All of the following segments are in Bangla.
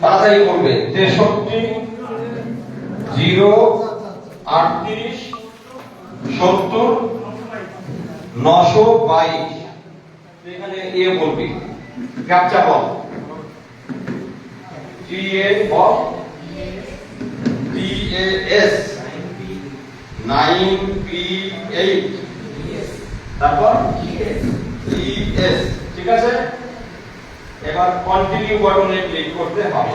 তাড়াতাড়ি করবে। তেষট্টি, জিরো, আটত্রিশ, সত্তর, নশো বাইশ। এখানে এ বলবি। ক্যাপচা বল T A ball T A S nine P eight. তারপর? ই এস ঠিক আছে? এবার কন্টিনিউ বাটনে ক্লিক করতে হবে।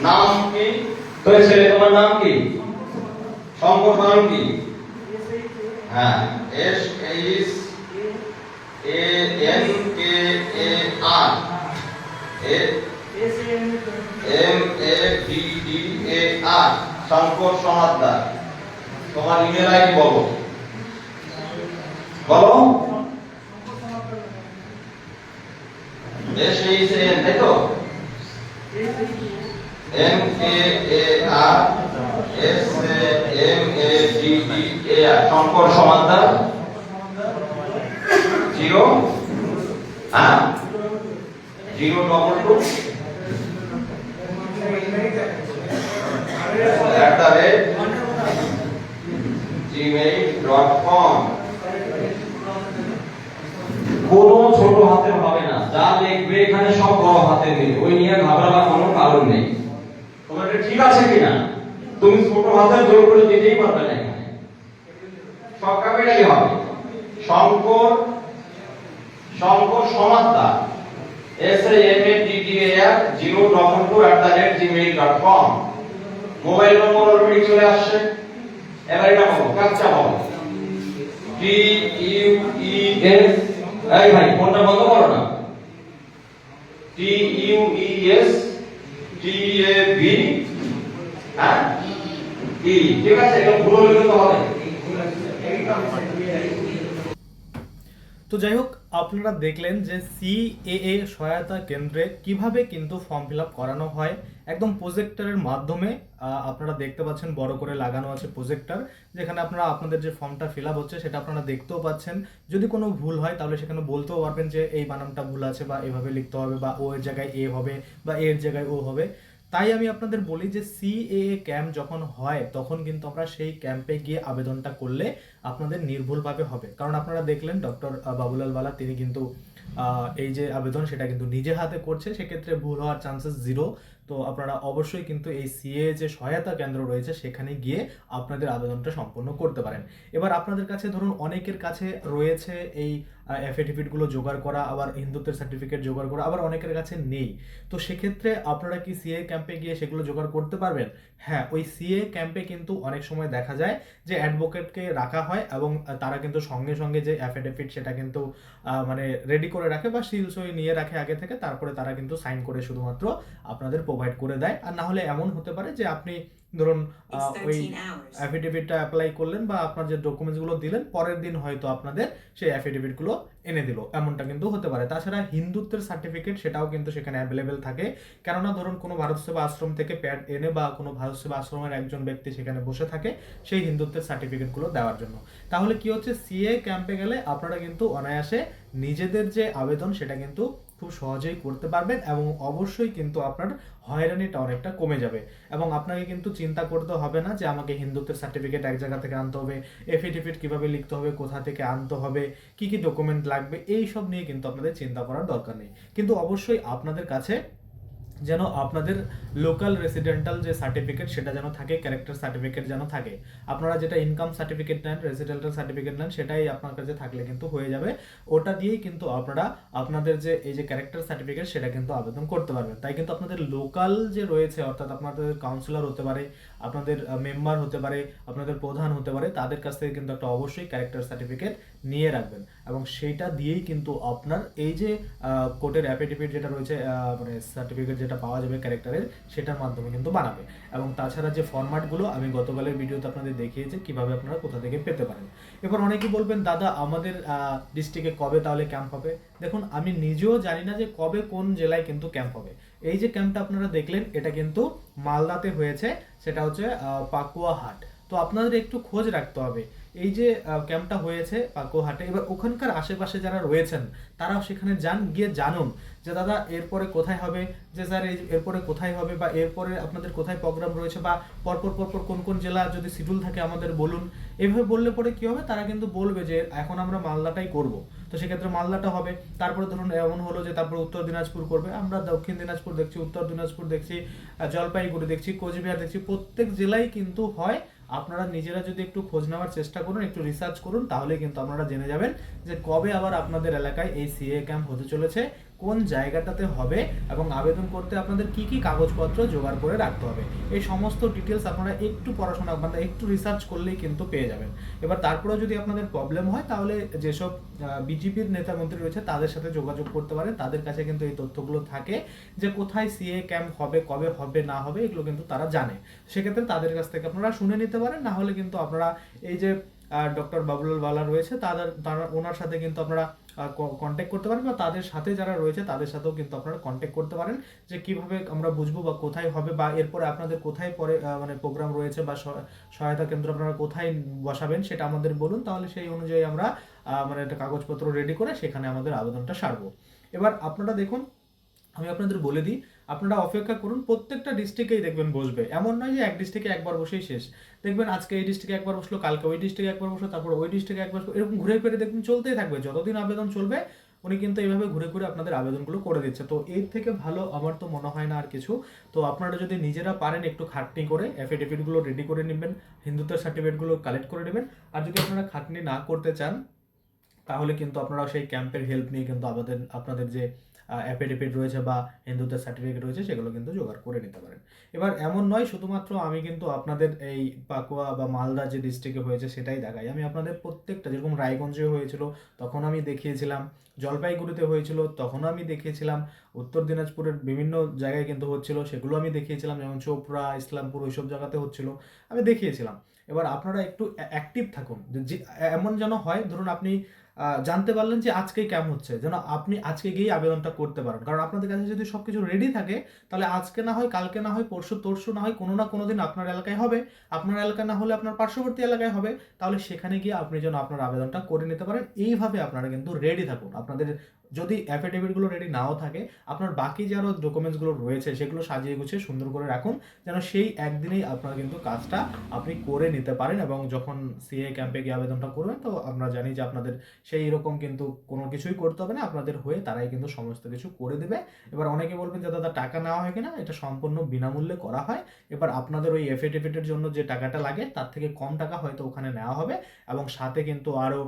নাম কি? তো ছেলে তোমার নাম কি? শঙ্কর নাম কি? হ্যাঁ S H A N K A R A M A D D A R Shankar Samaddar তোমার ইমেল আইডি বলো। বলো। এস এইচ তো? M K A R, S M A D D A R Shankar Samaddar zero. হ্যাঁ? Zero double two at the rate gmail.com কোনো ছোট হাতের হবে না যা দেখবে এখানে সব বড় হাতে নেই ওই নিয়ে ঘাবড়াবার কোনো কারণ নেই। তোমার ঠিক আছে কিনা? তুমি ছোট হাতের জোর করে দিতেই পারবে না এখানে। সব ক্যাপিটালই হবে। Shankar Shankar Samaddar. S M A T T R zero double two at the rate Gmail dot com mobile number already চলে আসছে। এবার এটা বলো ক্যাপচা বলো। টি ইউ ই এস এই ভাই, ফোনটা বন্ধ করো না। T U E S T A V হ্যাঁ? ই ঠিক আছে এটা ভুল হলে হবে। তো যাই হোক আপনারা দেখলেন যে সিএএ সহায়তা কেন্দ্রে কীভাবে কিন্তু ফর্ম ফিল করানো হয়। একদম প্রজেক্টরের মাধ্যমে আপনারা দেখতে পাচ্ছেন বড় করে লাগানো আছে প্রজেক্টর যেখানে আপনারা আপনাদের যে ফর্মটা ফিল হচ্ছে সেটা আপনারা দেখতেও পাচ্ছেন। যদি কোনো ভুল হয় তাহলে সেখানে বলতেও পারবেন যে এই বানানটা ভুল আছে বা এভাবে লিখতে হবে বা ও এর জায়গায় এ হবে বা এর জায়গায় ও হবে। তাই আমি আপনাদের বলি যে সিএএ ক্যাম্প যখন হয়, তখন কিন্তু আমরা সেই ক্যাম্পে গিয়ে আবেদনটা করলে আপনাদের নির্ভুলভাবে হবে। কারণ আপনারা দেখলেন ডক্টর বাবুলাল বালা, তিনি কিন্তু এই যে আবেদন সেটা কিন্তু নিজে হাতে করছে সেক্ষেত্রে ভুল হওয়ার চান্সেস জিরো তো আপনারা অবশ্যই কিন্তু এই সিএ যে সহায়তা কেন্দ্র রয়েছে, সেখানে গিয়ে আপনাদের আবেদনটা সম্পন্ন করতে পারেন। এবার আপনাদের কাছে ধরুন অনেকের কাছে রয়েছে এই অ্যাফিডেভিটগুলো জোগাড় করা, আবার হিন্দুত্বের সার্টিফিকেট জোগাড় করা, আবার অনেকের কাছে নেই। তো সেক্ষেত্রে আপনারা কি সিএ ক্যাম্পে গিয়ে সেগুলো জোগাড় করতে পারবেন? হ্যাঁ ওই সিএ ক্যাম্পে কিন্তু অনেক সময় দেখা যায় যে অ্যাডভোকেটকে রাখা হয় এবং তারা কিন্তু সঙ্গে সঙ্গে যে অ্যাফিডেভিট সেটা কিন্তু মানে রেডি করে রাখে বা সিল সই নিয়ে রাখে আগে থেকে, তারপরে তারা কিন্তু সাইন করে শুধুমাত্র আপনাদের প্রোভাইড করে দেয়। আর না হলে এমন হতে পারে যে আপনি ধরুন ওই 13 hours. অ্যাফিডেভিটটা অ্যাপ্লাই করলেন বা আপনার যে ডকুমেন্টসগুলো দিলেন পরের দিন হয়তো আপনাদের সেই অ্যাফিডেভিটগুলো এনে দিল। এমনটা কিন্তু হতে পারে। তাছাড়া হিন্দুত্বের সার্টিফিকেট সেটাও কিন্তু সেখানে অ্যাভেলেবেল থাকে। কেননা ধরুন কোনো ভারত সেবা আশ্রম থেকে প্যাড এনে বা কোনো ভারত সেবা আশ্রমের একজন ব্যক্তি সেখানে বসে থাকে সেই হিন্দুত্বের সার্টিফিকেটগুলো দেওয়ার জন্য। তাহলে কি হচ্ছে? সিএ ক্যাম্পে গেলে আপনারা কিন্তু অনায়াসে নিজেদের যে আবেদন, সেটা কিন্তু খুব সহজেই করতে পারবেন এবং অবশ্যই কিন্তু আপনার হয়রানিটা অনেকটা কমে যাবে। এবং আপনাকে কিন্তু চিন্তা করতে হবে না যে আমাকে হিন্দুত্বের সার্টিফিকেট এক জায়গা থেকে আনতে হবে এফিডেভিট কীভাবে লিখতে হবে, কোথা থেকে আনতে হবে, কি কি ডকুমেন্ট লাগবে এই সব নিয়ে কিন্তু আপনাদের চিন্তা করার দরকার নেই। কিন্তু অবশ্যই আপনাদের কাছে যেন আপনাদের লোকাল রেসিডেন্টাল যে সার্টিফিকেট সেটা যেন থাকে ক্যারেক্টার সার্টিফিকেট যেন থাকে। আপনারা যেটা ইনকাম সার্টিফিকেট নেন রেসিডেন্টাল সার্টিফিকেট নেন, সেটাই আপনার কাছে থাকলে কিন্তু হয়ে যাবে। ওটা দিয়েই কিন্তু আপনারা আপনাদের যে, এই যে ক্যারেক্টার সার্টিফিকেট সেটা কিন্তু আবেদন করতে পারবেন। তাই কিন্তু আপনাদের লোকাল যে রয়েছে, অর্থাৎ আপনাদের কাউন্সিলর হতে পারে, আপনাদের মেম্বার হতে পারে, আপনাদের প্রধান হতে পারে, তাদের কাছ থেকে কিন্তু একটা অবশ্যই ক্যারেক্টার সার্টিফিকেট নিয়ে রাখবেন। এবং সেইটা দিয়েই কিন্তু আপনার এই যে কোর্টের অ্যাফিডেভিট যেটা রয়েছে মানে সার্টিফিকেট যেটা পাওয়া যাবে ক্যারেক্টারের সেটার মাধ্যমে কিন্তু বানাবে। এবং তাছাড়া যে ফরম্যাটগুলো আমি গতকালের ভিডিওতে আপনাদের দেখিয়েছি, কীভাবে আপনারা কোথা থেকে পেতে পারেন। এবার অনেকেই বলবেন, দাদা, আমাদের ডিস্ট্রিক্টে কবে তাহলে ক্যাম্প হবে? দেখুন, আমি নিজেও জানি না যে কবে কোন জেলায় কিন্তু ক্যাম্প হবে। এই যে ক্যাম্পটা আপনারা দেখলেন, এটা কিন্তু মালদাতে হয়েছে, সেটা হচ্ছে পাকুয়া হাট। তো আপনাদের একটু খোঁজ রাখতে হবে এই যে ক্যাম্পটা হয়েছে পাকুহাটে এবার ওখানকার আশেপাশে যারা রয়েছেন, তারাও সেখানে যান, গিয়ে জানুন যে, দাদা, এরপরে কোথায় হবে? যে, স্যার, এই এরপরে কোথায় হবে? বা, এরপরে আপনাদের কোথায় প্রোগ্রাম রয়েছে? বা, পরপর পরপর কোন কোন জেলা যদি শিডিউল থাকে আমাদের, বলুন। এভাবে বললে পরে কি হবে? তারা কিন্তু বলবে যে, এখন আমরা মালদাটাই করব। তো সেক্ষেত্রে মালদাটা হবে। তারপরে ধরুন এমন হলো যে, তারপরে উত্তর দিনাজপুর করবে। আমরা দক্ষিণ দিনাজপুর দেখছি, উত্তর দিনাজপুর দেখছি জলপাইগুড়ি দেখছি, কোচবিহার দেখছি, প্রত্যেক জেলায় কিন্তু হয় আপনারা নিজেরা যদি একটু খোঁজ নেওয়ার চেষ্টা করুন, একটু রিসার্চ করুন তাহলে কিন্তু আপনারা জেনে যাবেন যে কবে আবার আপনাদের এলাকায় এই সিএ ক্যাম্প হতে চলেছে। কোন জায়গাটাতে হবে এবং আবেদন করতে আপনাদের কি কি কাগজপত্র জোগাড় করে রাখতে হবে। এই সমস্ত ডিটেলস আপনারা একটু পড়াশোনা মানে একটু রিসার্চ করলেই কিন্তু পেয়ে যাবেন। এবার তারপরেও যদি আপনাদের প্রবলেম হয়, তাহলে যেসব বিজেপির নেতা মন্ত্রী রয়েছে, তাদের সাথে যোগাযোগ করতে পারেন। তাদের কাছে কিন্তু এই তথ্যগুলো থাকে যে কোথায় সিএ ক্যাম্প হবে, কবে হবে, না হবে, এগুলো কিন্তু তারা জানে। সেক্ষেত্রে তাদের কাছ থেকে আপনারা শুনে নিতে পারেন, না হলে কিন্তু আপনারা এই যে ডক্টর বাবুলাল বালা রয়েছে, তাদের, তারা, ওনার সাথে কিন্তু আপনারা কন্ট্যাক্ট করতে পারেন বা তাদের সাথে যারা রয়েছে, তাদের সাথেও কিন্তু আপনারা কন্ট্যাক্ট করতে পারেন যে কীভাবে আমরা বুঝব বা কোথায় হবে বা এরপরে আপনাদের কোথায় পরে মানে প্রোগ্রাম রয়েছে বা সহ- সহায়তা কেন্দ্র আপনারা কোথায় বসাবেন সেটা আমাদের বলুন, তাহলে সেই অনুযায়ী আমরা মানে একটা কাগজপত্র রেডি করে সেখানে আমাদের আবেদনটা সারবো। এবার আপনারা দেখুন, আমি আপনাদের বলে দিই আপনারা অপেক্ষা করুন, প্রত্যেকটা ডিস্ট্রিক্টেই দেখবেন বসবে। এমন নয় যে এক ডিস্ট্রিক্টে একবার বসেই শেষ। দেখবেন আজকে এই ডিস্ট্রিক্টে একবার বসল, কালকে ওই ডিস্ট্রিক্টে একবার বসল, তারপর ওই ডিস্ট্রিক্টে একবার এরকম ঘুরে ফিরে দেখবেন চলতেই থাকবে। যতদিন আবেদন চলবে, উনি কিন্তু এইভাবে ঘুরে ঘুরে আপনাদের আবেদনগুলো করে দিচ্ছে। তো এর থেকে ভালো আমার তো মনে হয় না আর কিছু। তো আপনারা যদি নিজেরা পারেন একটু খাটনি করে অ্যাফিডেভিটগুলো রেডি করে নেবেন, হিন্দুত্বের সার্টিফিকেটগুলো কালেক্ট করে নেবেন। আর যদি আপনারা খাটনি না করতে চান, তাহলে কিন্তু আপনারা সেই ক্যাম্পের হেল্প নিয়ে কিন্তু আমাদের আপনাদের যে অ্যাফিডেভিট রয়েছে বা হিন্দুত্বের সার্টিফিকেট রয়েছে, সেগুলো কিন্তু জোগাড় করে নিতে পারেন। এবার এমন নয়, শুধুমাত্র আমি কিন্তু আপনাদের এই পাকুয়া বা মালদা যে ডিস্ট্রিক্টে হয়েছে, সেটাই দেখাই। আমি আপনাদের প্রত্যেকটা, যেরকম রায়গঞ্জে হয়েছিল, তখন আমি দেখিয়েছিলাম। জলপাইগুড়িতে হয়েছিল, তখনও আমি দেখিয়েছিলাম। উত্তর দিনাজপুরের বিভিন্ন জায়গায় কিন্তু হচ্ছিল, সেগুলো আমি দেখিয়েছিলাম। যেমন চোপড়া, ইসলামপুর, ওইসব জায়গাতে হচ্ছিল, আমি দেখিয়েছিলাম। এবার আপনারা একটু অ্যাক্টিভ থাকুন। এমন যেন হয়, ধরুন আপনি জানতে পারলেন যে আজকেই ক্যাম্প হচ্ছে, যেন আপনি আজকে গিয়ে আবেদনটা করতে পারেন। কারণ আপনাদের কাছে যদি সবকিছু রেডি থাকে, তাহলে আজকে না হয়, কালকে না হয়, পরশু, তরশু না হয়, কোনো না কোনো দিন আপনার এলাকায় হবে। আপনার এলাকা না হলে আপনার পার্শ্ববর্তী এলাকায় হবে। তাহলে সেখানে গিয়ে আপনি যেন আপনার আবেদনটা করে নিতে পারেন। এইভাবে আপনারা কিন্তু রেডি থাকুন। আপনাদের যদি অ্যাফিডেভিটগুলো রেডি নাও থাকে, আপনার বাকি যে আরও ডকুমেন্টসগুলো রয়েছে, সেগুলো সাজিয়ে গুছিয়ে সুন্দর করে রাখুন, যেন সেই একদিনেই আপনার কিন্তু কাজটা আপনি করে নিতে পারেন এবং যখন সিএ ক্যাম্পে গিয়ে আবেদনটা করবেন, তো আমরা জানি যে আপনাদের সেই রকম কিন্তু কোনো কিছুই করতে হবে না, আপনাদের হয়ে তারাই কিন্তু সমস্ত কিছু করে দেবে। এবার অনেকে বলবেন যে, দাদা, টাকা নেওয়া হয় কিনা? এটা সম্পূর্ণ বিনামূল্যে করা হয়। এবার আপনাদের ওই এফিডেভিটের জন্য যে টাকাটা লাগে, তার থেকে কম টাকা হয়তো ওখানে নেওয়া হবে এবং সাথে কিন্তু আরও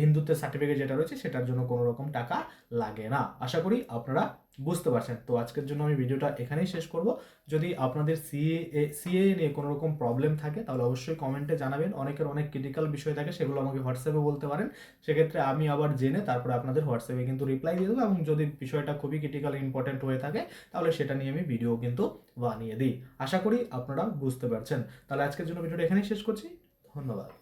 হিন্দুত্বের সার্টিফিকেট যেটা রয়েছে, সেটার জন্য কোনো রকম টাকা লাগে না। আশা করি আপনারা বুঝতে পারছেন। তো আজকের জন্য আমি ভিডিওটা এখানেই শেষ করব। যদি আপনাদের সিএ সিএ নিয়ে কোনো রকম প্রবলেম থাকে, তাহলে অবশ্যই কমেন্টে জানাবেন। অনেকের অনেক ক্রিটিক্যাল বিষয় থাকে, সেগুলো আমাকে হোয়াটসঅ্যাপে বলতে পারেন। সেক্ষেত্রে আমি আবার জেনে তারপরে আপনাদের হোয়াটসঅ্যাপে কিন্তু রিপ্লাই দিয়ে দেবো এবং যদি বিষয়টা খুবই ক্রিটিক্যাল ইম্পর্টেন্ট হয়ে থাকে, তাহলে সেটা নিয়ে আমি ভিডিও কিন্তু বানিয়ে দিই। আশা করি আপনারা বুঝতে পারছেন। তাহলে আজকের জন্য ভিডিওটা এখানেই শেষ করছি। ধন্যবাদ।